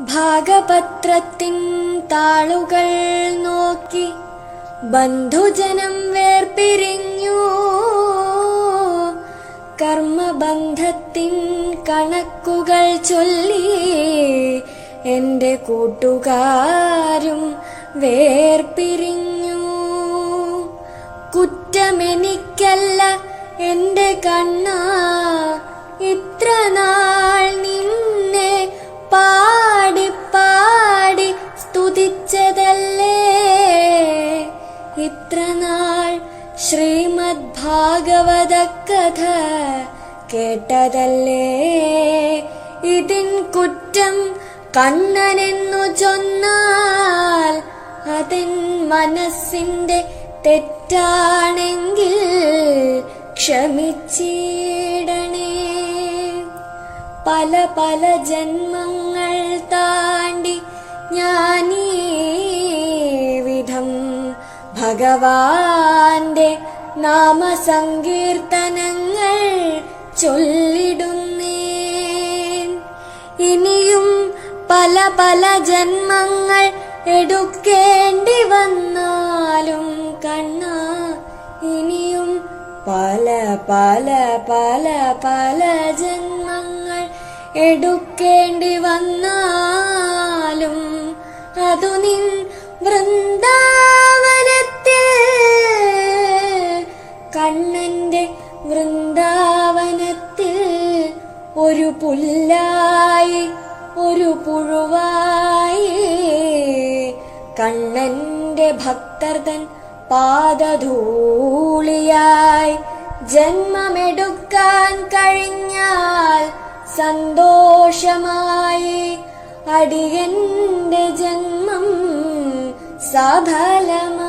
ഭാഗപത്രത്തിൻ താളുകൾ നോക്കി ബന്ധുജനം വേർപിരിഞ്ഞു. കർമ്മബന്ധത്തിൻ കണക്കുകൾ ചൊല്ലി എന്റെ കൂട്ടുകാരും വേർപിരിഞ്ഞു. കുറ്റമെനിക്കല്ല എന്റെ കണ്ണ ഇത്ര നാൾ ശ്രീമദ് ഭാഗവത കഥ കേട്ടതല്ലേ? ഇതിൻ കുറ്റം കണ്ണനെന്നു ചൊന്നാൽ അതിൻ മനസ്സിന്റെ തെറ്റാണെങ്കിൽ ക്ഷമിച്ചിടണേ. പല പല ജന്മങ്ങൾ ഭഗവാന്റെ നാമസങ്കീർത്തനങ്ങൾ ചൊല്ലിടുന്നേൻ. ഇനിയും പല പല ജന്മങ്ങൾ എടുക്കേണ്ടി വന്നാലും കണ്ണ ഇനിയും പല പല പല പല ജന്മങ്ങൾ എടുക്കേണ്ടി വന്നാലും അതു നിൻ വൃന്ദാവനത്തിൽ കണ്ണന്റെ വൃന്ദാവനത്തിൽ ഒരു പുല്ലായി ഒരു പുഴുവായി. കണ്ണന്റെ ഭക്തർതൻ പാദധൂളിയായി. ജന്മമെടുക്കാൻ കഴിഞ്ഞാൽ സന്തോഷമായി. അടിയന്റെ ജന്മം സഫലമായി.